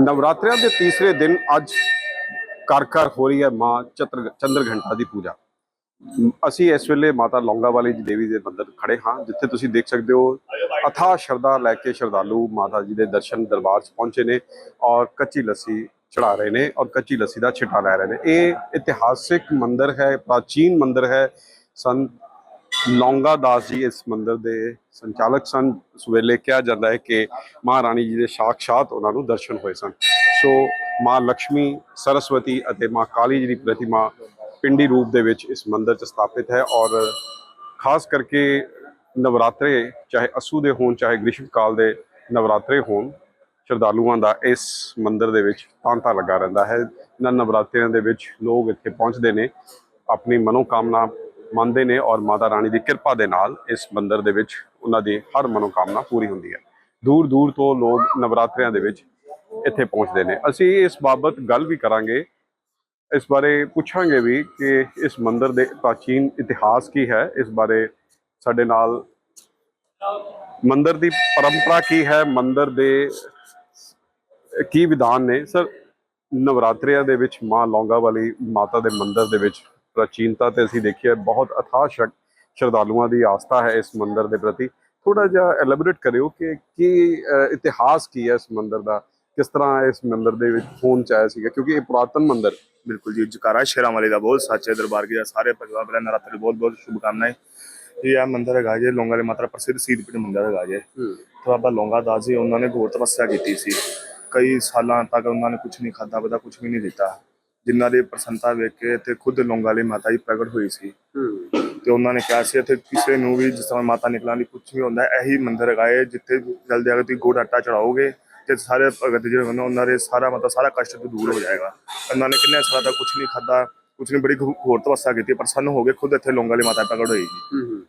ਨਵਰਾਤਰਿਆਂ ਦੇ ਤੀਸਰੇ ਦਿਨ ਅੱਜ ਘਰ ਘਰ ਹੋ ਰਹੀ ਹੈ ਮਾਂ ਚਤਰ ਚੰਦਰ ਘੰਟਾ ਦੀ ਪੂਜਾ। ਅਸੀਂ ਇਸ ਵੇਲੇ ਮਾਤਾ ਲੌਂਗਾ ਵਾਲੀ ਜੀ ਦੇਵੀ ਦੇ ਮੰਦਰ ਖੜੇ ਹਾਂ, ਜਿੱਥੇ ਤੁਸੀਂ ਦੇਖ ਸਕਦੇ ਹੋ ਅਥਾ ਸ਼ਰਧਾ ਲੈ ਕੇ ਸ਼ਰਧਾਲੂ ਮਾਤਾ ਜੀ ਦੇ ਦਰਸ਼ਨ ਦਰਬਾਰ 'ਚ ਪਹੁੰਚੇ ਨੇ ਔਰ ਕੱਚੀ ਲੱਸੀ ਚੜਾ ਰਹੇ ਨੇ ਔਰ ਕੱਚੀ ਲੱਸੀ ਦਾ ਛਿੱਟਾ ਲੈ ਰਹੇ ਨੇ। ਇਹ ਇਤਿਹਾਸਿਕ ਮੰਦਰ ਹੈ ਪ੍ਰਾਚੀਨ ਮੰਦਰ ਹੈ। ਸੰਤ ਲੌਂਗਾ ਦਾਸ ਜੀ ਇਸ ਮੰਦਿਰ ਦੇ ਸੰਚਾਲਕ ਸਨ। ਉਸ ਵੇਲੇ ਕਿਹਾ ਜਾਂਦਾ ਹੈ ਕਿ ਮਹਾਰਾਣੀ ਜੀ ਦੇ ਸਾਖਸ਼ਾਤ ਉਹਨਾਂ ਨੂੰ ਦਰਸ਼ਨ ਹੋਏ ਸਨ। ਸੋ ਮਾਂ ਲక్ష్ਮੀ ਸਰਸਵਤੀ ਅਤੇ ਮਾਂ ਕਾਲੀ ਜੀ ਦੀ ਪ੍ਰਤਿਮਾ ਪਿੰਡੀ ਰੂਪ ਦੇ ਵਿੱਚ ਇਸ ਮੰਦਿਰ 'ਚ ਸਥਾਪਿਤ ਹੈ ਔਰ ਖਾਸ ਕਰਕੇ ਨਵਰਾਤਰੇ, ਚਾਹੇ ਅਸੂ ਦੇ ਹੋਣ, ਚਾਹੇ ਗ੍ਰੀਸ਼ਮ ਕਾਲ ਦੇ ਨਵਰਾਤਰੇ ਹੋਣ, ਸ਼ਰਧਾਲੂਆਂ ਦਾ ਇਸ ਮੰਦਿਰ ਦੇ ਵਿੱਚ ਤਾਂਤਾ ਲੱਗਾ ਰਹਿੰਦਾ ਹੈ। ਇਹਨਾਂ ਨਵਰਾਤਰਿਆਂ ਦੇ ਵਿੱਚ ਲੋਕ ਇੱਥੇ ਪਹੁੰਚਦੇ ਨੇ। ਆਪਣੀ ਮਨੋਕਾਮਨਾ ਮੰਨਦੇ ਨੇ ਔਰ ਮਾਤਾ ਰਾਣੀ ਦੀ ਕਿਰਪਾ ਦੇ ਨਾਲ ਇਸ ਮੰਦਿਰ ਦੇ ਵਿੱਚ ਉਹਨਾਂ ਦੀ ਹਰ ਮਨੋਕਾਮਨਾ ਪੂਰੀ ਹੁੰਦੀ ਹੈ। ਦੂਰ ਦੂਰ ਤੋਂ ਲੋਕ ਨਵਰਾਤਰਿਆਂ ਦੇ ਵਿੱਚ ਇੱਥੇ ਪਹੁੰਚਦੇ ਨੇ। ਅਸੀਂ ਇਸ ਬਾਬਤ ਗੱਲ ਵੀ ਕਰਾਂਗੇ। ਇਸ ਬਾਰੇ ਪੁੱਛਾਂਗੇ ਵੀ ਕਿ ਇਸ ਮੰਦਿਰ ਦੇ ਪ੍ਰਾਚੀਨ ਇਤਿਹਾਸ ਕੀ ਹੈ? ਇਸ ਬਾਰੇ ਸਾਡੇ ਨਾਲ ਮੰਦਿਰ ਦੀ ਪਰੰਪਰਾ ਕੀ ਹੈ? ਮੰਦਿਰ ਦੇ ਕੀ ਵਿਧਾਨ ਨੇ? ਸਰ, ਨਵਰਾਤਰਿਆਂ ਦੇ ਵਿੱਚ ਮਾਂ ਲੌਂਗਾ ਵਾਲੀ ਮਾਤਾ ਦੇ ਮੰਦਿਰ ਦੇ ਵਿੱਚ ਪ੍ਰਾਚੀਨਤਾ ਤੇ ਅਸੀਂ ਦੇਖਿਆ ਬਹੁਤ ਅਥਾਹ ਸ਼ਰਧਾਲੂਆਂ ਦੀ ਆਸਥਾ ਹੈ ਇਸ ਮੰਦਿਰ ਦੇ ਪ੍ਰਤੀ। ਥੋੜਾ ਜਿਹਾ ਐਲੈਬੋਰੇਟ ਕਰਿਓ ਕਿ ਕੀ ਇਤਿਹਾਸ ਕੀ ਹੈ ਇਸ ਮੰਦਿਰ ਦਾ? ਕਿਸ ਤਰ੍ਹਾਂ ਇਸ ਮੰਦਿਰ ਦੇ ਵਿੱਚ ਹੋਣ ਚ ਆਇਆ ਸੀਗਾ? ਕਿਉਂਕਿ ਇਹ ਪੁਰਾਤਨ ਮੰਦਿਰ। ਬਿਲਕੁਲ ਜੀ ਜਕਾਰਾ ਸ਼ੇਰਾਂ ਵਾਲੇ ਦਾ ਬਹੁਤ ਸੱਚੇ ਦਰਬਾਰ ਕੀ ਸਾਰੇ ਪਰਿਵਾਰ ਵਾਲਿਆਂ ਨਰਾਤੇ ਬਹੁਤ ਬਹੁਤ ਸ਼ੁਭਕਾਮਨਾएं ਇਹ ਆ ਮੰਦਿਰ ਹੈਗਾ ਜੀ ਲੌਂਗਾ ਦੇ ਮਾਤਰਾ ਪ੍ਰਸਿੱਧ ਸੀਧ ਪਿੰਡ ਮੰਦਿਰ ਹੈਗਾ ਜੀ। ਤੇ ਬਾਬਾ ਲੌਂਗਾ ਦਾਸ ਜੀ ਉਹਨਾਂ ਨੇ ਘੋਰ ਤਪੱਸਿਆ ਕੀਤੀ ਸੀ। ਕਈ ਸਾਲਾਂ ਤੱਕ ਉਹਨਾਂ ਨੇ ਕੁਝ ਨਹੀਂ ਖਾਦਾ ਪੀਤਾ ਕੁਝ ਵੀ ਨਹੀਂ ਦਿੱਤਾ। ਜਿਨ੍ਹਾਂ ਦੀ ਪ੍ਰਸੰਨਤਾ ਵੇਖ ਕੇ ਤੇ ਖੁਦ ਲੌਂਗਾ ਮਾਤਾ ਜੀ ਪ੍ਰਗਟ ਹੋਈ ਸੀ। ਤੇ ਉਹਨਾਂ ਨੇ ਕਿਹਾ ਸੀ ਇੱਥੇ ਕਿਸੇ ਨੂੰ ਵੀ ਜਿਸ ਤਰ੍ਹਾਂ ਮਾਤਾ ਨਿਕਲਣ ਦੀ ਕੁਝ ਵੀ ਹੁੰਦਾ, ਇਹੀ ਮੰਦਿਰ ਹੈਗਾ ਜਿੱਥੇ ਜਲਦੀ ਅਗਰ ਤੁਸੀਂ ਗੁੜ ਆਟਾ ਚੜਾਓਗੇ ਤੇ ਸਾਰੇ ਭਗਤ ਜਿਹੜੇ ਹੁੰਦੇ, ਉਹਨਾਂ ਦੇ ਸਾਰਾ ਮਤਲਬ ਸਾਰਾ ਕਸ਼ਟ ਤੋਂ ਦੂਰ ਹੋ ਜਾਏਗਾ। ਉਹਨਾਂ ਨੇ ਕਿੰਨੇ ਸਾਰਾ ਤੱਕ ਕੁਝ ਨਹੀਂ ਖਾਦਾ ਕੁਝ ਨਹੀਂ, ਬੜੀ ਘੋ- ਘੋਰ ਤਪੱਸਿਆ ਕੀਤੀ ਪ੍ਰਸੰਨ ਹੋ ਗਏ ਖੁਦ ਇੱਥੇ ਲੌਂਗਾ ਵਾਲੀ ਮਾਤਾ ਪ੍ਰਗਟ ਹੋਈ ਜੀ।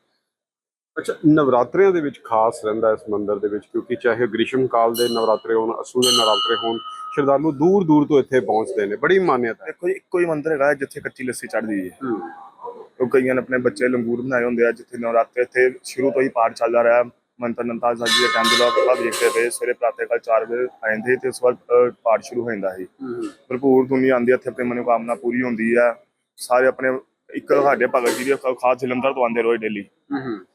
ਅੱਛਾ, ਨਵਰਾਤਰਿਆਂ ਦੇ ਵਿੱਚ ਖਾਸ ਰਹਿੰਦਾ ਇਸ ਮੰਦਿਰ ਦੇ ਵਿੱਚ, ਕਿਉਂਕਿ ਚਾਹੇ ਗ੍ਰੀਸ਼ਮ ਕਾਲ ਦੇ ਨਵਰਾਤਰੇ ਹੋਣ ਅਸੂ ਦੇ ਨਵਰਾਤਰੇ ਹੋਣ ਸ਼ਰਧਾਲੂ ਦੂਰ ਦੂਰ ਤੋਂ ਇੱਥੇ ਪਹੁੰਚਦੇ ਨੇ ਬੜੀ ਮਾਨਿਅਤਾ ਹੈ। ਦੇਖੋ ਜੀ ਇੱਕੋ ਹੀ ਮੰਦਿਰ ਹੈਗਾ ਹੈ ਜਿੱਥੇ ਕੱਚੀ ਲੱਸੀ ਚੜਦੀ ਹੈ। ਉਹ ਕਈਆਂ ਨੇ ਆਪਣੇ ਬੱਚੇ ਲੰਗੂਰ ਬਣਾਏ ਹੁੰਦੇ ਆ ਜਿੱਥੇ ਨਵਰਾਤਰੇ ਇੱਥੇ ਸ਼ੁਰੂ ਤੋਂ ਹੀ ਪਾਠ ਚੱਲਦਾ ਰਿਹਾ। ਮੰਤਰ ਨੰਤਾ ਸਾਹਿਬ ਜੀ ਦੇ ਟਾਈਮ ਦੇ ਲੋਕ ਆਪਾਂ ਵੇਖਦੇ ਪਏ ਸਵੇਰੇ ਪ੍ਰਾਤः ਕਾਲ 4 ਵਜੇ ਆ ਜਾਂਦੇ ਤੇ ਉਸ ਵਾਰ ਪਾਠ ਸ਼ੁਰੂ ਹੋ ਜਾਂਦਾ ਸੀ। ਭਰਪੂਰ ਦੁਨੀਆ ਆਉਂਦੀ ਹੈ ਇੱਥੇ ਆਪਣੀ ਮਨੋਕਾਮਨਾ ਪੂਰੀ ਹੁੰਦੀ ਆ। ਸਾਰੇ ਆਪਣੇ ਇੱਕ ਸਾਡੇ ਭਗਤ ਜੀ ਦੇ ਖਾ- ਖਾਸ ਜਲੰਧਰ ਤੋਂ ਆਉਂਦੇ ਰੋਜ਼ ਡੇਲੀ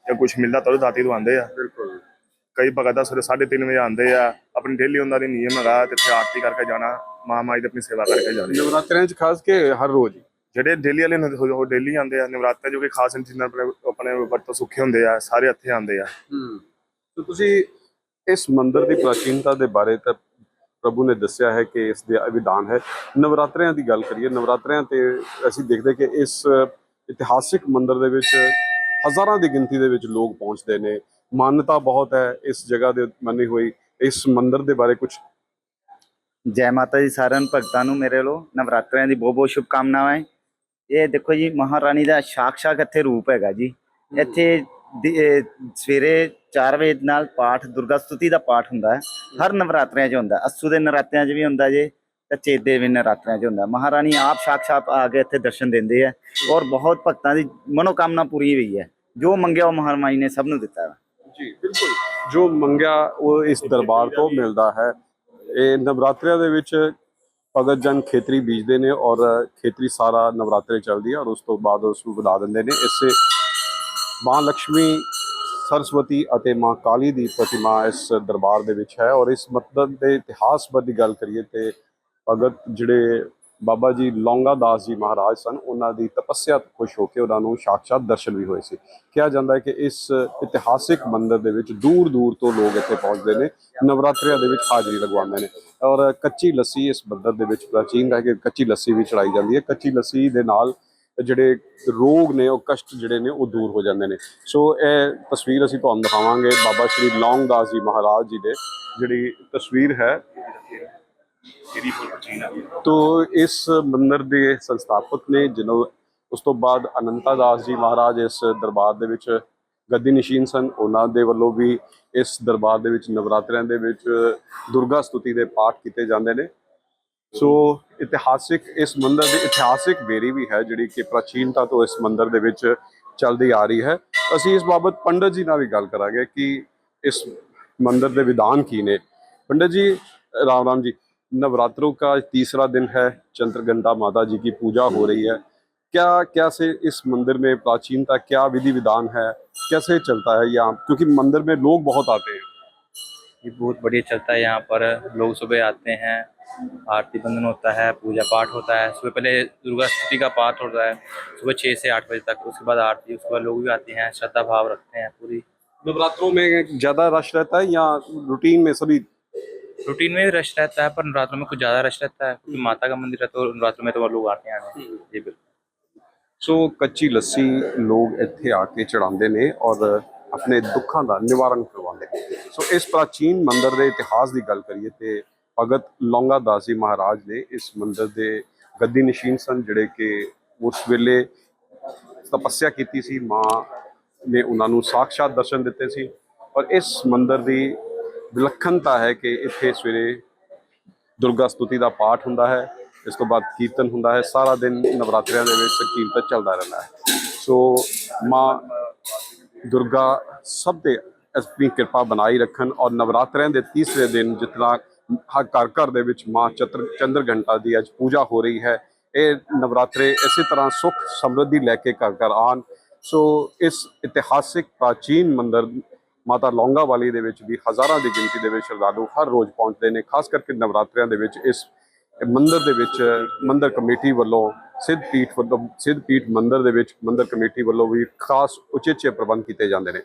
ਤੇ ਕੁਝ ਮਿਲਦਾ ਤਾਂ ਉਹ ਦਾਤੀ ਤੋਂ ਆਉਂਦੇ ਆ। ਬਿਲਕੁਲ। ਕਈ ਭਗਤ ਦਾ ਸਵੇਰੇ 3:30 ਵਜੇ ਆਉਂਦੇ ਆ ਆਪਣੀ ਡੇਲੀ ਉਹਨਾਂ ਦੀ ਨਿਯਮ ਹੈਗਾ ਤੇ ਇੱਥੇ ਆਰਤੀ ਕਰਕੇ ਜਾਣਾ ਮਹਾਮਾਈ ਦੀ ਆਪਣੀ ਸੇਵਾ ਕਰਕੇ ਜਾਣੀ। ਨਵਰਾਤਰਿਆਂ 'ਚ ਖਾਸ ਕੇ ਹਰ ਰੋਜ਼ ਹੀ? ਜਿਹੜੇ ਡੇਲੀ ਵਾਲੇ ਨੇ ਉਹ ਡੇਲੀ ਆਉਂਦੇ ਆ ਨਵਰਾਤਰੇ ਜੋ ਕਿ ਖਾਸ ਜਿਨ੍ਹਾਂ ਆਪਣੇ ਆਪਣੇ ਵਰਤੋਂ ਸੁੱਖੇ ਹੁੰਦੇ ਆ ਸਾਰੇ ਇੱਥੇ ਆਉਂਦੇ ਆ। ਤੇ ਤੁਸੀਂ ਇਸ ਮੰਦਿਰ ਦੀ ਪ੍ਰਾਚੀਨਤਾ ਦੇ ਬਾਰੇ ਤਾਂ ਪ੍ਰਭੂ ਨੇ ਦੱਸਿਆ ਹੈ ਕਿ ਇਸ ਦੇ ਵਿਧਾਨ ਹੈ। ਨਵਰਾਤਰਿਆਂ ਦੀ ਗੱਲ ਕਰੀਏ ਨਵਰਾਤਰਿਆਂ ਤੇ ਅਸੀਂ ਦੇਖਦੇ ਕਿ ਇਸ ਇਤਿਹਾਸਿਕ ਮੰਦਿਰ ਦੇ ਵਿੱਚ ਹਜ਼ਾਰਾਂ ਦੀ ਗਿਣਤੀ ਦੇ ਵਿੱਚ ਲੋਕ ਪਹੁੰਚਦੇ ਨੇ। ਮਾਨਤਾ ਬਹੁਤ ਹੈ ਇਸ ਜਗ੍ਹਾ ਦੇ ਮੰਨੀ ਹੋਈ ਇਸ ਮੰਦਿਰ ਦੇ ਬਾਰੇ ਕੁਝ ਜੈ ਮਾਤਾ ਦੀ ਸਾਰਿਆਂ ਨੂੰ ਭਗਤਾਂ ਨੂੰ ਮੇਰੇ ਵੱਲੋਂ ਨਵਰਾਤਰਿਆਂ ਦੀ ਬਹੁਤ ਬਹੁਤ ਸ਼ੁਭਕਾਮਨਾਵਾਂ ਇਹ ਦੇਖੋ ਜੀ ਮਹਾਰਾਣੀ ਦਾ ਸਾਖਸ਼ਾਤ ਇੱਥੇ ਰੂਪ ਹੈਗਾ ਜੀ। ਇੱਥੇ ਸਵੇਰੇ 4 ਵਜੇ ਨਾਲ ਪਾਠ ਦੁਰਗਾ ਸਤੁਤੀ ਦਾ ਪਾਠ ਹੁੰਦਾ ਹੈ। ਹਰ ਨਵਰਾਤਰਿਆਂ 'ਚ ਹੁੰਦਾ ਅਸੂ ਦੇ ਨਰਾਤਿਆਂ 'ਚ ਵੀ ਹੁੰਦਾ ਜੇ ਤੇ ਚੇਤੇ ਵੀ ਨਰਾਤਰਿਆਂ 'ਚ ਹੁੰਦਾ। ਮਹਾਰਾਣੀ ਆਪ ਸਾਖਸ਼ਾਤ ਆ ਕੇ ਇੱਥੇ ਦਰਸ਼ਨ ਦਿੰਦੇ ਆ ਔਰ ਬਹੁਤ ਭਗਤਾਂ ਦੀ ਮਨੋਕਾਮਨਾ ਪੂਰੀ ਹੋਈ ਹੈ। ਜੋ ਮੰਗਿਆ ਉਹ ਮਹਾਰਾਣੀ ਨੇ ਸਭ ਨੂੰ ਦਿੱਤਾ। ਹੈ ਜੀ, ਬਿਲਕੁਲ। ਜੋ ਮੰਗਿਆ ਉਹ ਇਸ ਦਰਬਾਰ ਤੋਂ ਮਿਲਦਾ ਹੈ। ਇਹ ਨਵਰਾਤਰਿਆਂ ਦੇ ਵਿੱਚ ਭਗਤ ਜਨ ਖੇਤਰੀ ਬੀਜਦੇ ਨੇ ਔਰ ਖੇਤਰੀ ਸਾਰਾ ਨਵਰਾਤਰੇ ਚੱਲਦੀ ਹੈ ਔਰ ਉਸ ਤੋਂ ਬਾਅਦ ਉਸ ਨੂੰ ਵਧਾ ਦਿੰਦੇ ਨੇ। ਇਸੇ ਮਾਂ ਲక్ష్ਮੀ ਸਰਸਵਤੀ ਅਤੇ ਮਾਂ ਕਾਲੀ ਦੀ ਪ੍ਰਤਿਮਾ ਇਸ ਦਰਬਾਰ ਦੇ ਵਿੱਚ ਹੈ ਔਰ ਇਸ ਮਤਲਬ ਦੇ ਇਤਿਹਾਸ ਬਾਰੇ ਗੱਲ ਕਰੀਏ ਤੇ ਭਗਤ ਜਿਹੜੇ ਬਾਬਾ ਜੀ ਲੌਂਗਾ ਦਾਸ ਜੀ ਮਹਾਰਾਜ ਸਨ, ਉਹਨਾਂ ਦੀ ਤਪੱਸਿਆ ਤੋਂ ਖੁਸ਼ ਹੋ ਕੇ ਉਹਨਾਂ ਨੂੰ ਸਾਖਸ਼ਾਤ ਦਰਸ਼ਨ ਵੀ ਹੋਏ ਸੀ। ਕਿਹਾ ਜਾਂਦਾ ਹੈ ਕਿ ਇਸ ਇਤਿਹਾਸਿਕ ਮੰਦਿਰ ਦੇ ਵਿੱਚ ਦੂਰ ਦੂਰ ਤੋਂ ਲੋਕ ਇੱਥੇ ਪਹੁੰਚਦੇ ਨੇ, ਨਵਰਾਤਰਿਆਂ ਦੇ ਵਿੱਚ ਹਾਜ਼ਰੀ ਲਗਵਾਉਂਦੇ ਨੇ ਔਰ ਕੱਚੀ ਲੱਸੀ ਇਸ ਮੰਦਿਰ ਦੇ ਵਿੱਚ ਪ੍ਰਾਚੀਨ ਹੈ ਕਿ ਕੱਚੀ ਲੱਸੀ ਵੀ ਚੜਾਈ ਜਾਂਦੀ ਹੈ। ਕੱਚੀ ਲੱਸੀ ਦੇ ਨਾਲ ਜਿਹੜੇ ਰੋਗ ਨੇ, ਉਹ ਕਸ਼ਟ ਜਿਹੜੇ ਨੇ, ਉਹ ਦੂਰ ਹੋ ਜਾਂਦੇ ਨੇ। ਸੋ ਇਹ ਤਸਵੀਰ ਅਸੀਂ ਤੁਹਾਨੂੰ ਦਿਖਾਵਾਂਗੇ। ਬਾਬਾ ਸ਼੍ਰੀ ਲੌਂਗ ਦਾਸ ਜੀ ਮਹਾਰਾਜ ਜੀ ਦੇ ਜਿਹੜੀ ਤਸਵੀਰ ਹੈ ਜਿਹੜੀ ਬਹੁਤ ਪ੍ਰਾਚੀਨ ਤੋ ਇਸ ਮੰਦਿਰ ਦੇ ਸੰਸਥਾਪਕ ਨੇ ਜਿਹਨੂੰ ਉਸ ਤੋਂ ਬਾਅਦ ਅਨੰਤਾ ਦਾਸ ਜੀ ਮਹਾਰਾਜ ਇਸ ਦਰਬਾਰ ਦੇ ਵਿੱਚ ਗੱਦੀ ਨਿਸ਼ੀਨ ਸਨ, ਉਹਨਾਂ ਦੇ ਵੱਲੋਂ ਵੀ ਇਸ ਦਰਬਾਰ ਦੇ ਵਿੱਚ ਨਵਰਾਤਰਿਆਂ ਦੇ ਵਿੱਚ ਦੁਰਗਾ ਸਤੁਤੀ ਦੇ ਪਾਠ ਕੀਤੇ ਜਾਂਦੇ ਨੇ। ਸੋ ਇਤਿਹਾਸਿਕ, ਇਸ ਮੰਦਿਰ ਦੀ ਇਤਿਹਾਸਿਕ ਬੇਰੀ ਵੀ ਹੈ, ਜਿਹੜੀ ਕਿ ਪ੍ਰਾਚੀਨਤਾ ਤੋਂ ਇਸ ਮੰਦਿਰ ਦੇ ਵਿੱਚ ਚੱਲਦੀ ਆ ਰਹੀ ਹੈ। ਅਸੀਂ ਇਸ ਬਾਬਤ ਪੰਡਤ ਜੀ ਨਾਲ ਵੀ ਗੱਲ ਕਰਾਂਗੇ ਕਿ ਇਸ ਮੰਦਿਰ ਦੇ ਵਿਧਾਨ ਕੀ ਨੇ। ਪੰਡਤ ਜੀ, ਰਾਮ ਰਾਮ ਜੀ नवरात्रों का तीसरा दिन है चंद्रघंटा माता जी की पूजा हो रही है। क्या कैसे इस मंदिर में प्राचीनता क्या विधि विधान है कैसे चलता है यहाँ? क्योंकि मंदिर में लोग बहुत आते हैं। ये बहुत बढ़िया चलता है यहाँ पर। लोग सुबह आते हैं आरती बंदन होता है पूजा पाठ होता है। सुबह पहले दुर्गा स्तुति का पाठ होता है सुबह छः से आठ बजे तक। उसके बाद आरती उसके बाद लोग भी आते हैं श्रद्धा भाव रखते हैं पूरी। नवरात्रों में ज़्यादा रश रहता है या रूटीन में सभी रूटीन में भी रश रहता है पर नवरात्रों में कुछ ज़्यादा रश रहता है क्योंकि माता का मंदिर है तो नवरात्रों में तो लोग आते हैं आने जी बिल्कुल ਸੋ ਕੱਚੀ ਲੱਸੀ ਲੋਕ ਇੱਥੇ ਆ ਕੇ ਚੜਾਉਂਦੇ ਨੇ ਔਰ ਆਪਣੇ ਦੁੱਖਾਂ ਦਾ ਨਿਵਾਰਨ ਕਰਵਾਉਂਦੇ ਨੇ ਸੋ ਇਸ ਪ੍ਰਾਚੀਨ ਮੰਦਿਰ ਦੇ ਇਤਿਹਾਸ ਦੀ ਗੱਲ ਕਰੀਏ ਤੇ ਭਗਤ ਲੌਂਗਾ ਦਾਸ ਜੀ ਮਹਾਰਾਜ ਨੇ ਇਸ ਮੰਦਿਰ ਦੇ ਗੱਦੀ ਨਸ਼ੀਨ ਸਨ ਜਿਹੜੇ ਕਿ ਉਸ ਵੇਲੇ ਤਪੱਸਿਆ ਕੀਤੀ ਸੀ ਮਾਂ ਨੇ ਉਹਨਾਂ ਨੂੰ ਸਾਖਸ਼ਾਤ ਦਰਸ਼ਨ ਦਿੱਤੇ ਸੀ ਔਰ ਇਸ ਮੰਦਿਰ ਦੀ ਵਿਲੱਖਣਤਾ ਹੈ ਕਿ ਇੱਥੇ ਸਵੇਰੇ ਦੁਰਗਾ ਸਤੁਤੀ ਦਾ ਪਾਠ ਹੁੰਦਾ ਹੈ, ਇਸ ਤੋਂ ਬਾਅਦ ਕੀਰਤਨ ਹੁੰਦਾ ਹੈ, ਸਾਰਾ ਦਿਨ ਨਵਰਾਤਰਿਆਂ ਦੇ ਵਿੱਚ ਕੀਰਤਨ ਚੱਲਦਾ ਰਹਿੰਦਾ ਹੈ। ਸੋ ਮਾਂ ਦੁਰਗਾ ਸਭ ਤੇ ਆਪਣੀ ਕਿਰਪਾ ਬਣਾਈ ਰੱਖਣ ਔਰ ਨਵਰਾਤਰਿਆਂ ਦੇ ਤੀਸਰੇ ਦਿਨ ਜਿਤਨਾ ਹਰ ਘਰ ਘਰ ਦੇ ਵਿੱਚ ਮਾਂ ਚਤਰ ਚੰਦਰ ਘੰਟਾ ਦੀ ਅੱਜ ਪੂਜਾ ਹੋ ਰਹੀ ਹੈ, ਇਹ ਨਵਰਾਤਰੇ ਇਸੇ ਤਰ੍ਹਾਂ ਸੁਖ ਸਮਰਿੱਧੀ ਲੈ ਕੇ ਘਰ ਘਰ ਆਉਣ। ਸੋ ਇਸ ਇਤਿਹਾਸਿਕ ਪ੍ਰਾਚੀਨ ਮੰਦਰ ਮਾਤਾ ਲੌਂਗਾ ਵਾਲੀ ਦੇ ਵਿੱਚ ਵੀ ਹਜ਼ਾਰਾਂ ਦੀ ਗਿਣਤੀ ਦੇ ਵਿੱਚ ਸ਼ਰਧਾਲੂ ਹਰ ਰੋਜ਼ ਪਹੁੰਚਦੇ ਨੇ, ਖਾਸ ਕਰਕੇ ਨਵਰਾਤਰਿਆਂ ਦੇ ਵਿੱਚ ਇਸ ਮੰਦਰ ਦੇ ਵਿੱਚ, ਮੰਦਰ ਕਮੇਟੀ ਵੱਲੋਂ, ਸਿੱਧ ਪੀਠ ਵੱਲੋਂ, ਸਿੱਧ ਪੀਠ ਮੰਦਰ ਦੇ ਵਿੱਚ ਮੰਦਰ ਕਮੇਟੀ ਵੱਲੋਂ ਵੀ ਖਾਸ ਉਚੇਚੇ ਪ੍ਰਬੰਧ ਕੀਤੇ ਜਾਂਦੇ ਨੇ।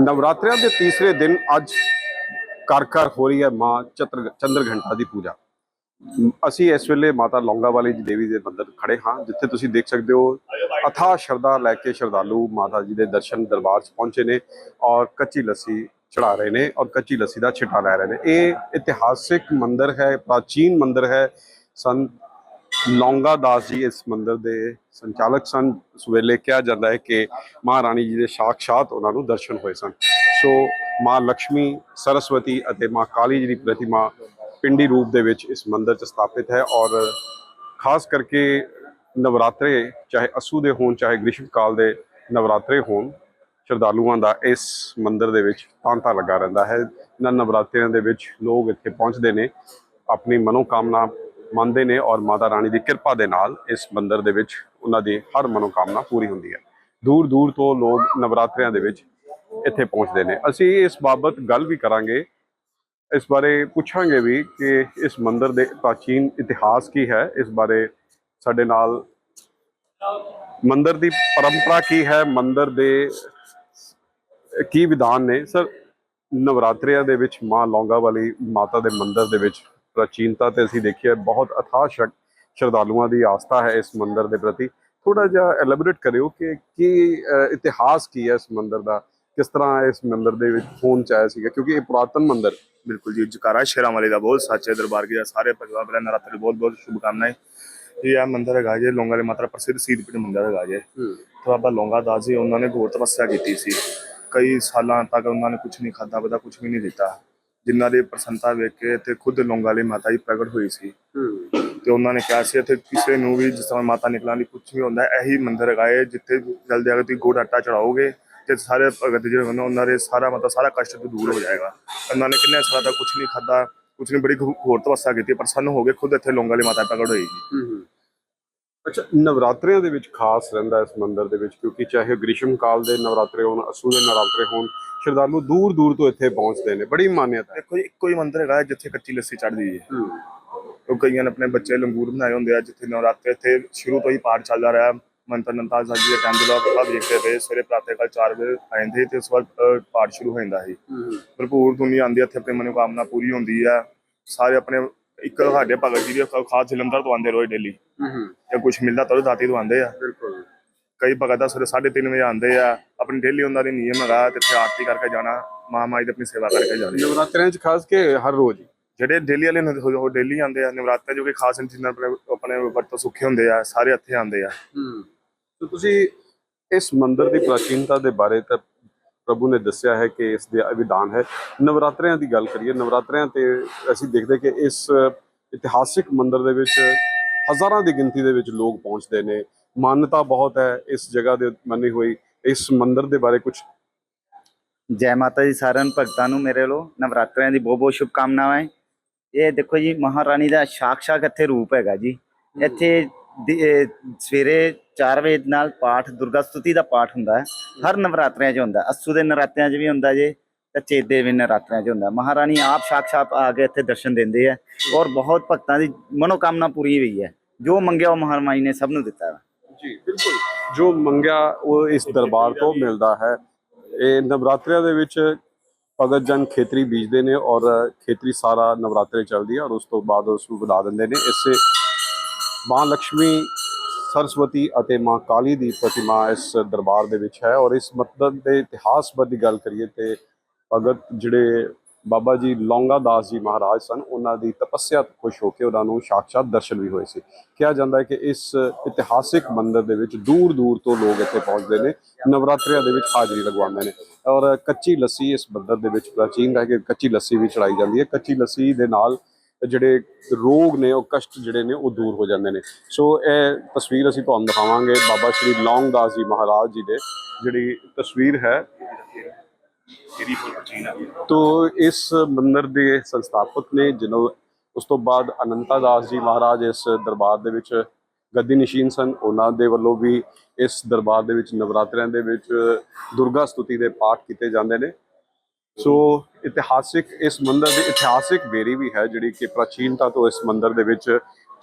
ਨਵਰਾਤਰਿਆਂ ਦੇ ਤੀਸਰੇ ਦਿਨ ਅੱਜ ਘਰ ਘਰ ਹੋ ਰਹੀ ਹੈ ਮਾਂ ਚਤਰ ਚੰਦਰ ਘੰਟਾ ਦੀ ਪੂਜਾ। ਅਸੀਂ ਇਸ ਵੇਲੇ ਮਾਤਾ ਲੌਂਗਾ ਵਾਲੀ ਜੀ ਦੇਵੀ ਦੇ ਮੰਦਰ ਖੜੇ ਹਾਂ, ਜਿੱਥੇ ਤੁਸੀਂ ਦੇਖ ਸਕਦੇ ਹੋ ਅਥਾ ਸ਼ਰਧਾ ਲੈ ਕੇ ਸ਼ਰਧਾਲੂ ਮਾਤਾ ਜੀ ਦੇ ਦਰਸ਼ਨ ਦਰਬਾਰ 'ਚ ਪਹੁੰਚੇ ਨੇ ਔਰ ਕੱਚੀ ਲੱਸੀ ਚੜਾ ਰਹੇ ਨੇ ਔਰ ਕੱਚੀ ਲੱਸੀ ਦਾ ਛਿਟਾ ਲੈ ਰਹੇ ਨੇ। ਇਹ ਇਤਿਹਾਸਿਕ ਮੰਦਰ ਹੈ, ਪ੍ਰਾਚੀਨ ਮੰਦਰ ਹੈ। ਸੰਤ ਲੌਂਗਾ ਦਾਸ ਜੀ ਇਸ ਮੰਦਰ ਦੇ ਸੰਚਾਲਕ ਸਨ। ਉਸ ਵੇਲੇ ਕਿਹਾ ਜਾਂਦਾ ਹੈ ਕਿ ਮਹਾਰਾਣੀ ਜੀ ਦੇ ਸਾਖਸ਼ਾਤ ਉਹਨਾਂ ਨੂੰ ਦਰਸ਼ਨ ਹੋਏ ਸਨ। ਸੋ ਮਾਂ ਲక్ష్ਮੀ ਸਰਸਵਤੀ ਅਤੇ ਮਾਂ ਕਾਲੀ ਜੀ ਦੀ ਪ੍ਰਤਿਮਾ ਪਿੰਡੀ ਰੂਪ ਦੇ ਵਿੱਚ ਇਸ ਮੰਦਿਰ 'ਚ ਸਥਾਪਿਤ ਹੈ ਔਰ ਖਾਸ ਕਰਕੇ ਨਵਰਾਤਰੇ, ਚਾਹੇ ਅਸੂ ਦੇ ਹੋਣ, ਚਾਹੇ ਗ੍ਰੀਸ਼ਮ ਕਾਲ ਦੇ ਨਵਰਾਤਰੇ ਹੋਣ, ਸ਼ਰਧਾਲੂਆਂ ਦਾ ਇਸ ਮੰਦਿਰ ਦੇ ਵਿੱਚ ਤਾਂਤਾ ਲੱਗਾ ਰਹਿੰਦਾ ਹੈ। ਇਹਨਾਂ ਨਵਰਾਤਰਿਆਂ ਦੇ ਵਿੱਚ ਲੋਕ ਇੱਥੇ ਪਹੁੰਚਦੇ ਨੇ, ਆਪਣੀ ਮਨੋਕਾਮਨਾ ਮੰਨਦੇ ਨੇ ਔਰ ਮਾਤਾ ਰਾਣੀ ਦੀ ਕਿਰਪਾ ਦੇ ਨਾਲ ਇਸ ਮੰਦਿਰ ਦੇ ਵਿੱਚ ਉਹਨਾਂ ਦੀ ਹਰ ਮਨੋਕਾਮਨਾ ਪੂਰੀ ਹੁੰਦੀ ਹੈ। ਦੂਰ ਦੂਰ ਤੋਂ ਲੋਕ ਨਵਰਾਤਰਿਆਂ ਦੇ ਵਿੱਚ ਇੱਥੇ ਪਹੁੰਚਦੇ ਨੇ। ਅਸੀਂ ਇਸ ਬਾਬਤ ਗੱਲ ਵੀ ਕਰਾਂਗੇ। ਇਸ ਬਾਰੇ ਪੁੱਛਾਂਗੇ ਵੀ ਕਿ ਇਸ ਮੰਦਰ ਦੇ ਪ੍ਰਾਚੀਨ ਇਤਿਹਾਸ ਕੀ ਹੈ? ਇਸ ਬਾਰੇ ਸਾਡੇ ਨਾਲ ਮੰਦਰ ਦੀ ਪਰੰਪਰਾ ਕੀ ਹੈ? ਮੰਦਰ ਦੇ ਕੀ ਵਿਧਾਨ ਨੇ? ਸਰ, ਨਵਰਾਤਰਿਆਂ ਦੇ ਵਿੱਚ ਮਾਂ ਲੌਂਗਾ ਵਾਲੀ ਮਾਤਾ ਦੇ ਮੰਦਰ ਦੇ ਵਿੱਚ ਪ੍ਰਾਚੀਨਤਾ ਤੇ ਅਸੀਂ ਦੇਖਿਆ ਬਹੁਤ ਅਥਾਹ ਸ਼ਰਧਾਲੂਆਂ ਦੀ ਆਸਥਾ ਹੈ ਇਸ ਮੰਦਰ ਦੇ ਪ੍ਰਤੀ। ਥੋੜਾ ਜਿਹਾ ਐਲੈਬੋਰੇਟ ਕਰਿਓ ਕਿ ਕੀ ਇਤਿਹਾਸ ਕੀ ਹੈ ਇਸ ਮੰਦਰ ਦਾ? ਕਿਸ ਤਰ੍ਹਾਂ ਇਸ ਮੰਦਿਰ ਦੇ ਵਿੱਚ ਹੋਣ ਚ ਆਇਆ ਸੀਗਾ? ਕਿਉਂਕਿ ਇਹ ਪੁਰਾਤਨ ਮੰਦਿਰ। ਬਿਲਕੁਲ ਜੀ ਜਕਾਰਾ ਸ਼ੇਰਾਂ ਵਾਲੇ ਦਾ ਬਹੁਤ ਸੱਚੇ ਦਰਬਾਰ ਕੀ ਸਾਰੇ ਭਗਵਾਨ ਬਲੇ ਨਰਾਤੇ ਦੀ ਬਹੁਤ ਬਹੁਤ ਸ਼ੁਭਕਾਮਨਾएं ਇਹ ਆ ਮੰਦਿਰ ਹੈਗਾ ਜੇ ਲੋਂਗਾ ਦੇ ਮਾਤਰਾ ਪ੍ਰਸਿੱਧ ਸੀਧਪੀਠ ਮੰਦਿਰ ਹੈਗਾ ਜੇ। ਤੇ ਬਾਬਾ ਲੌਂਗਾ ਦਾਸ ਜੀ ਉਹਨਾਂ ਨੇ ਘੋਰ ਤਪੱਸਿਆ ਕੀਤੀ ਸੀ। ਕਈ ਸਾਲਾਂ ਤੱਕ ਉਹਨਾਂ ਨੇ ਕੁਝ ਨਹੀਂ ਖਾਧਾ ਪਤਾ ਕੁਝ ਵੀ ਨਹੀਂ ਦਿੱਤਾ। ਜਿਨ੍ਹਾਂ ਦੀ ਪ੍ਰਸੰਨਤਾ ਵੇਖ ਕੇ ਤੇ ਖੁਦ ਲੌਂਗਾ ਵਾਲੀ ਮਾਤਾ ਜੀ ਪ੍ਰਗਟ ਹੋਈ ਸੀ। ਤੇ ਉਹਨਾਂ ਨੇ ਕਿਹਾ ਸੀ ਇੱਥੇ ਕਿਸੇ ਨੂੰ ਵੀ ਜਿਸ ਤਰ੍ਹਾਂ ਮਾਤਾ ਨਿਕਲਾਂ ਦੀ ਕੁਝ ਵੀ ਹੁੰਦਾ ਹੈ, ਇਹੀ ਮੰਦਿਰ ਹੈਗਾ ਹੈ ਜਿੱਥੇ ਜਲਦੀ ਅਗਰ ਤੁਸੀਂ ਗੁੜ ਆਟਾ ਚੜਾਓਗੇ ਤੇ ਸਾਰੇ ਭਗਤ ਜਿਹੜੇ ਹੁੰਦੇ ਉਹਨਾਂ ਦੇ ਸਾਰਾ ਮਤਲਬ ਸਾਰਾ ਕਸ਼ਟ ਤੋਂ ਦੂਰ ਹੋ ਜਾਏਗਾ। ਉਹਨਾਂ ਨੇ ਕਿੰਨੇ ਸਾਲਾਂ ਤੱਕ ਕੁਝ ਨਹੀਂ ਖਾਧਾ ਕੁਝ ਨਹੀਂ ਬੜੀ ਘੋਰ ਤਪੱਸਿਆ ਕੀਤੀ ਪ੍ਰਸੰਨ ਹੋ ਗਏ ਖੁਦ ਇੱਥੇ ਲੌਂਗਾ ਵਾਲੀ ਮਾਤਾ ਪ੍ਰਗਟ ਹੋਈ ਜੀ। ਅੱਛਾ ਨਵਰਾਤਰਿਆਂ ਦੇ ਵਿੱਚ ਖਾਸ ਰਹਿੰਦਾ ਇਸ ਮੰਦਿਰ ਦੇ ਵਿੱਚ ਕਿਉਂਕਿ ਚਾਹੇ ਗ੍ਰੀਸ਼ਮ ਕਾਲ ਦੇ ਨਵਰਾਤਰੇ ਹੋਣ ਅਸੂ ਦੇ ਨਵਰਾਤਰੇ ਹੋਣ ਸ਼ਰਧਾਲੂ ਦੂਰ ਦੂਰ ਤੋਂ ਇੱਥੇ ਪਹੁੰਚਦੇ ਨੇ। ਬੜੀ ਮਾਨਿਅਤਾ ਦੇਖੋ ਇੱਕੋ ਹੀ ਮੰਦਿਰ ਹੈਗਾ ਹੈ ਜਿੱਥੇ ਕੱਚੀ ਲੱਸੀ ਚੜਦੀ ਹੈ। ਉਹ ਕਈਆਂ ਨੇ ਆਪਣੇ ਬੱਚੇ ਲੰਗੂਰ ਬਣਾਏ ਹੁੰਦੇ ਆ ਜਿੱਥੇ ਨਵਰਾਤਰੇ ਇੱਥੇ ਸ਼ੁਰੂ ਤੋਂ ਹੀ ਪਾਠ ਚੱਲਦਾ ਰਿਹਾ। ਮੰਤਰ ਨੰਤਾ ਸਾਹਿਬ ਜੀ ਦੇ ਟਾਈਮ ਦੇ ਲੋਕ ਆਪਾਂ ਵੇਖਦੇ ਪਏ ਸਵੇਰੇ ਪ੍ਰਾਤଃਕਾਲ 4 ਵਜੇ ਆ ਜਾਂਦੇ ਤੇ ਉਸ ਵਾਰ ਪਾਠ ਸ਼ੁਰੂ ਹੋ ਜਾਂਦਾ ਸੀ। ਭਰਪੂਰ ਦੁਨੀਆ ਆਉਂਦੀ ਇੱਥੇ ਆਪਣੀ ਮਨੋਕਾਮਨਾ ਪੂਰੀ ਹੁੰਦੀ ਆ। ਸਾਰੇ ਆਪਣੇ ਇੱਕ ਸਾਡੇ ਭਗਤ ਜੀ ਵੀ ਖਾਸ ਜਲੰਧਰ ਤੋਂ ਆਉਂਦੇ ਰੋਜ਼ ਡੇਲੀ ਤੇ ਕੁਝ ਮਿਲਦਾ ਤਾਂ ਦਾਤੀ ਤੋਂ ਆਉਂਦੇ ਆ। ਬਿਲਕੁਲ। ਕਈ ਭਗਤ ਦਾ ਸਵੇਰੇ 3:30 ਵਜੇ ਆਉਂਦੇ ਆ। ਆਪਣੀ ਡੇਲੀ ਉਹਨਾਂ ਦੀ ਨਿਯਮ ਹੈਗਾ ਤੇ ਇੱਥੇ ਆਰਤੀ ਕਰਕੇ ਜਾਣਾ ਮਹਾਮਾਈ ਦੀ ਆਪਣੀ ਸੇਵਾ ਕਰਕੇ ਜਾਣੀ। ਨਵਰਾਤਰਿਆਂ 'ਚ ਖਾਸ ਕੇ ਹਰ ਰੋਜ਼? ਜਿਹੜੇ ਡੇਲੀ ਵਾਲੇ ਨੇ ਉਹ ਡੇਲੀ ਆਉਂਦੇ ਆ। ਨਵਰਾਤਰੇ ਜੋ ਕਿ ਖਾਸ ਜਿਨ੍ਹਾਂ ਆਪਣੇ ਆਪਣੇ ਵਰਤੋਂ ਸੁੱਖੇ ਹੁੰਦੇ ਆ ਸਾਰੇ ਇੱਥੇ ਆਉਂਦੇ ਆ। ਤੇ ਤੁਸੀਂ ਇਸ ਮੰਦਿਰ ਦੀ ਪ੍ਰਾਚੀਨਤਾ ਦੇ ਬਾਰੇ ਤਾਂ ਪ੍ਰਭੂ ਨੇ ਦੱਸਿਆ ਹੈ ਕਿ ਇਸ ਦੇ ਵਿਧਾਨ ਹੈ। ਨਵਰਾਤਰਿਆਂ ਦੀ ਗੱਲ ਕਰੀਏ, ਨਵਰਾਤਰਿਆਂ ਤੇ ਅਸੀਂ ਦੇਖਦੇ ਕਿ ਇਸ ਇਤਿਹਾਸਿਕ ਮੰਦਿਰ ਦੇ ਵਿੱਚ ਹਜ਼ਾਰਾਂ ਦੀ ਗਿਣਤੀ ਦੇ ਵਿੱਚ ਲੋਕ ਪਹੁੰਚਦੇ ਨੇ। ਮਾਨਤਾ ਬਹੁਤ ਹੈ ਇਸ ਜਗ੍ਹਾ ਦੇ ਮੰਨੀ ਹੋਈ। ਇਸ ਮੰਦਿਰ ਦੇ ਬਾਰੇ ਕੁਝ ਜੈ ਮਾਤਾ ਜੀ ਸਾਰਿਆਂ ਭਗਤਾਂ ਨੂੰ ਮੇਰੇ ਵੱਲੋਂ ਨਵਰਾਤਰਿਆਂ ਦੀ ਬਹੁਤ ਬਹੁਤ ਸ਼ੁਭਕਾਮਨਾਵਾਂ ਹੈ। ਇਹ ਦੇਖੋ ਜੀ, ਮਹਾਰਾਣੀ ਦਾ ਸਾਕਸ਼ਾਤ ਇੱਥੇ ਰੂਪ ਹੈਗਾ ਜੀ। ਇੱਥੇ ਸਵੇਰੇ 4 ਵਜੇ ਨਾਲ ਪਾਠ, ਦੁਰਗਾ ਸਤੁਤੀ ਦਾ ਪਾਠ ਹੁੰਦਾ ਹੈ। ਹਰ ਨਵਰਾਤਰਿਆਂ 'ਚ ਹੁੰਦਾ। ਅਸੂ ਦੇ ਨਰਾਤਿਆਂ 'ਚ ਵੀ ਹੁੰਦਾ ਜੇ, ਤੇ ਚੇਤੇ ਵੀ ਨਰਾਤਰਿਆਂ 'ਚ ਹੁੰਦਾ। ਮਹਾਰਾਣੀ ਆਪ ਸਾਕਸ਼ਾਤ ਆ ਕੇ ਇੱਥੇ ਦਰਸ਼ਨ ਦਿੰਦੇ ਹੈ ਔਰ ਬਹੁਤ ਭਗਤਾਂ ਦੀ ਮਨੋਕਾਮਨਾ ਪੂਰੀ ਹੋਈ ਹੈ। ਜੋ ਮੰਗਿਆ ਉਹ ਮਹਾਰਾਣੀ ਨੇ ਸਭ ਨੂੰ ਦਿੱਤਾ। ਹੈ ਜੀ, ਬਿਲਕੁਲ। ਜੋ ਮੰਗਿਆ ਉਹ ਇਸ ਦਰਬਾਰ ਤੋਂ ਮਿਲਦਾ ਹੈ। ਇਹ ਨਵਰਾਤਰਿਆਂ ਦੇ ਵਿੱਚ ਭਗਤ ਜਨ ਖੇਤਰੀ ਬੀਜਦੇ ਨੇ ਔਰ ਖੇਤਰੀ ਸਾਰਾ ਨਵਰਾਤਰੇ ਚੱਲਦੀ ਹੈ ਔਰ ਉਸ ਤੋਂ ਬਾਅਦ ਉਸ ਨੂੰ ਵਧਾ ਦਿੰਦੇ ਨੇ। ਇਸੇ ਮਾਂ ਲక్ష్ਮੀ ਸਰਸਵਤੀ ਅਤੇ ਮਾਂ ਕਾਲੀ ਦੀ ਪ੍ਰਤਿਮਾ ਇਸ ਦਰਬਾਰ ਦੇ ਵਿੱਚ ਹੈ ਔਰ ਇਸ ਮੰਦਿਰ ਦੇ ਇਤਿਹਾਸ ਬਾਰੇ ਗੱਲ ਕਰੀਏ ਤੇ ਭਗਤ ਜਿਹੜੇ ਬਾਬਾ ਜੀ ਲੌਂਗਾ ਦਾਸ ਜੀ ਮਹਾਰਾਜ ਸਨ, ਉਹਨਾਂ ਦੀ ਤਪੱਸਿਆ ਤੋਂ ਖੁਸ਼ ਹੋ ਕੇ ਉਹਨਾਂ ਨੂੰ ਸਾਕਸ਼ਾਤ ਦਰਸ਼ਨ ਵੀ ਹੋਏ ਸੀ। ਕਿਹਾ ਜਾਂਦਾ ਹੈ ਕਿ ਇਸ ਇਤਿਹਾਸਿਕ ਮੰਦਿਰ ਦੇ ਵਿੱਚ ਦੂਰ ਦੂਰ ਤੋਂ ਲੋਕ ਇੱਥੇ ਪਹੁੰਚਦੇ ਨੇ, ਨਵਰਾਤਰਿਆਂ ਦੇ ਵਿੱਚ ਹਾਜ਼ਰੀ ਲਗਵਾਉਂਦੇ ਨੇ ਔਰ ਕੱਚੀ ਲੱਸੀ ਇਸ ਮੰਦਿਰ ਦੇ ਵਿੱਚ ਪ੍ਰਾਚੀਨ ਰਹਿ ਕੇ ਕੱਚੀ ਲੱਸੀ ਵੀ ਚੜਾਈ ਜਾਂਦੀ ਹੈ। ਕੱਚੀ ਲੱਸੀ ਦੇ ਨਾਲ ਜਿਹੜੇ ਰੋਗ ਨੇ, ਉਹ ਕਸ਼ਟ ਜਿਹੜੇ ਨੇ, ਉਹ ਦੂਰ ਹੋ ਜਾਂਦੇ ਨੇ। ਸੋ ਇਹ ਤਸਵੀਰ ਅਸੀਂ ਤੁਹਾਨੂੰ ਦਿਖਾਵਾਂਗੇ ਬਾਬਾ ਸ਼੍ਰੀ ਲੌਂਗਦਾਸ ਜੀ ਮਹਾਰਾਜ ਜੀ ਦੇ, ਜਿਹੜੀ ਤਸਵੀਰ ਹੈ। ਤੋ, ਇਸ ਮੰਦਰ ਦੇ ਸੰਸਥਾਪਕ ਨੇ, ਜਿਹਨੂੰ ਉਸ ਤੋਂ ਬਾਅਦ ਅਨੰਤਾ ਦਾਸ ਜੀ ਮਹਾਰਾਜ ਇਸ ਦਰਬਾਰ ਦੇ ਵਿੱਚ ਗੱਦੀ ਨਿਸ਼ੀਨ ਸਨ। ਉਹਨਾਂ ਦੇ ਵੱਲੋਂ ਵੀ ਇਸ ਦਰਬਾਰ ਦੇ ਵਿੱਚ ਨਵਰਾਤਰਿਆਂ ਦੇ ਵਿੱਚ ਦੁਰਗਾ ਸਤੁਤੀ ਦੇ ਪਾਠ ਕੀਤੇ ਜਾਂਦੇ ਨੇ। ਸੋ ਇਤਿਹਾਸਿਕ ਇਸ ਮੰਦਿਰ ਦੀ ਇਤਿਹਾਸਿਕ ਬੇਰੀ ਵੀ ਹੈ ਜਿਹੜੀ ਕਿ ਪ੍ਰਾਚੀਨਤਾ ਤੋਂ ਇਸ ਮੰਦਿਰ ਦੇ ਵਿੱਚ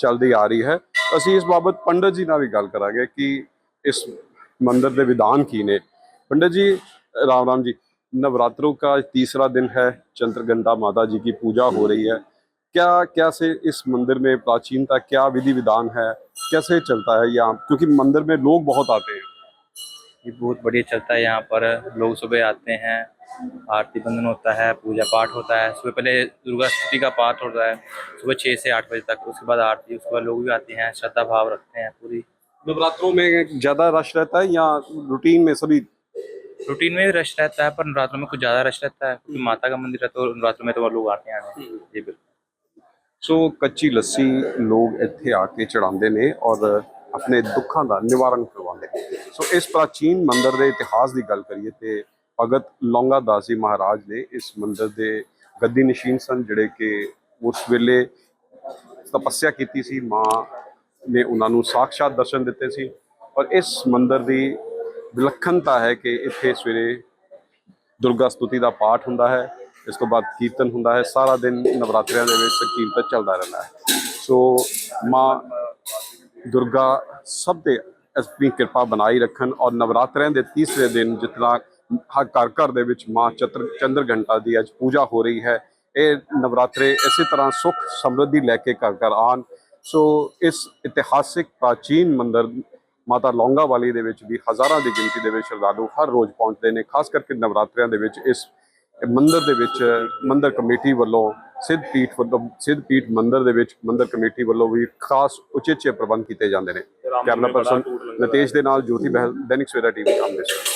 ਚੱਲਦੀ ਆ ਰਹੀ ਹੈ ਅਸੀਂ ਇਸ ਬਾਬਤ ਪੰਡਤ ਜੀ ਨਾਲ ਵੀ ਗੱਲ ਕਰਾਂਗੇ ਕਿ ਇਸ ਮੰਦਿਰ ਦੇ ਵਿਧਾਨ ਕੀ ਨੇ पंडित जी राम राम जी नवरात्रों का तीसरा दिन है चंद्रघंटा माता जी की पूजा हो रही है क्या क्या से इस मंदिर में प्राचीनता क्या विधि विधान है कैसे चलता है यहाँ क्योंकि मंदिर में लोग बहुत आते हैं ये बहुत बढ़िया चलता है यहाँ पर लोग सुबह आते हैं आरती बंदन होता है पूजा पाठ होता है सुबह पहले दुर्गा स्तुति का पाठ होता है सुबह छः से आठ बजे तक उसके बाद आरती उसके बाद लोग भी आते हैं श्रद्धा भाव रखते हैं पूरी नवरात्रों में ज्यादा रश रहता है या रूटीन में सभी रूटीन में भी रश रहता है पर नवरात्रों में कुछ ज़्यादा रश रहता है क्योंकि माता का मंदिर है तो नवरात्रों में तो लोग आते हैं आने जी बिल्कुल ਸੋ ਕੱਚੀ ਲੱਸੀ ਲੋਕ ਇੱਥੇ ਆ ਕੇ ਚੜਾਉਂਦੇ ਨੇ ਔਰ ਆਪਣੇ ਦੁੱਖਾਂ ਦਾ ਨਿਵਾਰਨ ਕਰਵਾਉਂਦੇ ਨੇ ਸੋ ਇਸ ਪ੍ਰਾਚੀਨ ਮੰਦਿਰ ਦੇ ਇਤਿਹਾਸ ਦੀ ਗੱਲ ਕਰੀਏ ਤੇ ਭਗਤ ਲੌਂਗਾ ਦਾਸ ਜੀ ਮਹਾਰਾਜ ਨੇ ਇਸ ਮੰਦਿਰ ਦੇ ਗੱਦੀ ਨਸ਼ੀਨ ਸਨ, ਜਿਹੜੇ ਕਿ ਉਸ ਵੇਲੇ ਤਪੱਸਿਆ ਕੀਤੀ ਸੀ। ਮਾਂ ਨੇ ਉਹਨਾਂ ਨੂੰ ਸਾਖਸ਼ਾਤ ਦਰਸ਼ਨ ਦਿੱਤੇ ਸੀ ਪਰ ਇਸ ਮੰਦਿਰ ਦੀ ਵਿਲੱਖਣਤਾ ਹੈ ਕਿ ਇੱਥੇ ਸਵੇਰੇ ਦੁਰਗਾ ਸਤੁਤੀ ਦਾ ਪਾਠ ਹੁੰਦਾ ਹੈ, ਇਸ ਤੋਂ ਬਾਅਦ ਕੀਰਤਨ ਹੁੰਦਾ ਹੈ, ਸਾਰਾ ਦਿਨ ਨਵਰਾਤਰਿਆਂ ਦੇ ਵਿੱਚ ਕੀਰਤਨ ਚੱਲਦਾ ਰਹਿੰਦਾ ਹੈ। ਸੋ ਮਾਂ ਦੁਰਗਾ ਸਭ ਤੇ ਆਪਣੀ ਕਿਰਪਾ ਬਣਾਈ ਰੱਖਣ ਔਰ ਨਵਰਾਤਰਿਆਂ ਦੇ ਤੀਸਰੇ ਦਿਨ ਜਿਤਨਾ ਘਰ ਘਰ ਦੇ ਵਿੱਚ ਮਾਂ ਚਤਰ ਚੰਦਰ ਘੰਟਾ ਦੀ ਅੱਜ ਪੂਜਾ ਹੋ ਰਹੀ ਹੈ। ਇਹ ਨਵਰਾਤਰੇ ਇਸੇ ਤਰ੍ਹਾਂ ਸੁਖ ਸਮਰਿੱਧੀ ਲੈ ਕੇ ਘਰ ਘਰ ਆਉਣ। ਸੋ ਇਸ ਇਤਿਹਾਸਿਕ ਪ੍ਰਾਚੀਨ ਮੰਦਿਰ ਮਾਤਾ ਲੌਂਗਾ ਵਾਲੀ ਦੇ ਵਿੱਚ ਵੀ ਹਜ਼ਾਰਾਂ ਦੀ ਗਿਣਤੀ ਦੇ ਵਿੱਚ ਸ਼ਰਧਾਲੂ ਹਰ ਰੋਜ਼ ਪਹੁੰਚਦੇ ਨੇ। ਖਾਸ ਕਰਕੇ ਨਵਰਾਤਰਿਆਂ ਦੇ ਵਿੱਚ ਇਸ ਮੰਦਿਰ ਦੇ ਵਿੱਚ ਮੰਦਿਰ ਕਮੇਟੀ ਵੱਲੋਂ ਸਿੱਧ ਪੀਠ ਵੱਲੋਂ ਸਿੱਧ ਪੀਠ ਮੰਦਿਰ ਦੇ ਵਿੱਚ ਮੰਦਿਰ ਕਮੇਟੀ ਵੱਲੋਂ ਵੀ ਖਾਸ ਉਚੇਚੇ ਪ੍ਰਬੰਧ ਕੀਤੇ ਜਾਂਦੇ ਨੇ। ਕੈਮਰਾ ਪਰਸਨ ਨਤੇਸ਼ ਦੇ ਨਾਲ ਜੋਤੀ ਬਹਿਲ ਦੈਨਿਕ ਸਵੇਰਾ ਟੀਵੀ ਅੰਮ੍ਰਿਤਸਰ